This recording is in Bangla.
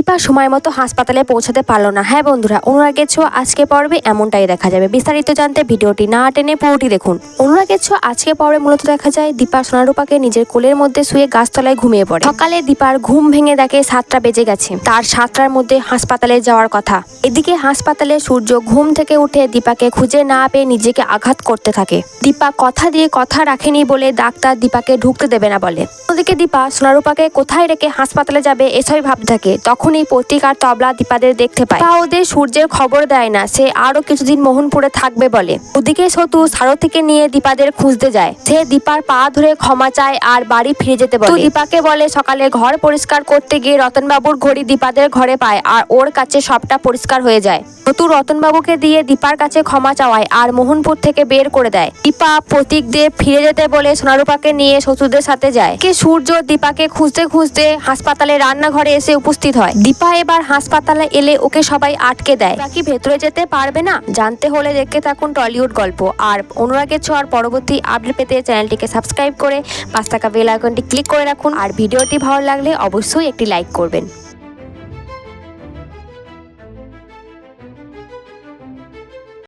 দীপা সময় মতো হাসপাতালে পৌঁছাতে পারল না। হ্যাঁ বন্ধুরা অনুরাগের ছো আজকে পর্বে এমনটাই দেখা যাবে। বিস্তারিত জানতে ভিডিওটি না টেনে পুরোটি দেখুন। অনুরাগের ছো আজকে পর্বে মূলত দেখা যায় দীপা সোনারূপাকে নিজের কোলের মধ্যে শুয়ে গাছতলায় ঘুমিয়ে পড়ে। সকালে দীপার ঘুম ভেঙে দেখে সাতটা বেজে গেছে। তার সাতটার মধ্যে হাসপাতালে যাওয়ার কথা। এদিকে হাসপাতালে সূর্য ঘুম থেকে উঠে দীপাকে খুঁজে না পেয়ে নিজেকে আঘাত করতে থাকে। দীপা কথা দিয়ে কথা রাখেনি বলে ডাক্তার দীপাকে ঢুকতে দেবে না বলে। ওদিকে দীপা সোনারূপাকে কোথায় রেখে হাসপাতালে যাবে এসবই ভাব থাকে। তখনই পত্রিকার তবলা দীপাদের দেখতে পায়। তা ওদের সূর্যের খবর দেয় না, সে আরও কিছুদিন মোহনপুরে থাকবে বলে। ওদিকে সতু সারথীকে নিয়ে দীপাদের খুঁজতে যায়। সে দীপার পা ধরে ক্ষমা চায় আর বাড়ি ফিরে যেতে বলে। দীপাকে বলে, সকালে ঘর পরিষ্কার করতে গিয়ে রতনবাবুর ঘড়ি দীপাদের ঘরে পায় আর ওর কাছে সবটা পরিষ্কার হয়ে যায়। সতু রতনবাবুকে দিয়ে দীপার কাছে ক্ষমা চাওয়ায় আর মোহনপুর থেকে বের করে দেয়। দীপা প্রতীকদের ফিরে যেতে বলে সোনারূপাকে নিয়ে শ্বশুরদের সাথে যায়। কে সূর্য দীপাকে খুঁজতে খুঁজতে হাসপাতালে রান্নাঘরে এসে উপস্থিত হয়। দীপা এবার হাসপাতালে এলে ওকে সবাই আটকে দেয়। বাকি ভেতরে যেতে পারবে না? জানতে হলে দেখতে থাকুন টলিউড গল্প। আর অনুরাগের ছোঁয়ার পরবর্তী আপডেট পেতে চ্যানেলটিকে সাবস্ক্রাইব করে পাঁচ টাকা বেল আইকনটি ক্লিক করে রাখুন। আর ভিডিওটি ভালো লাগলে অবশ্যই একটি লাইক করবেন।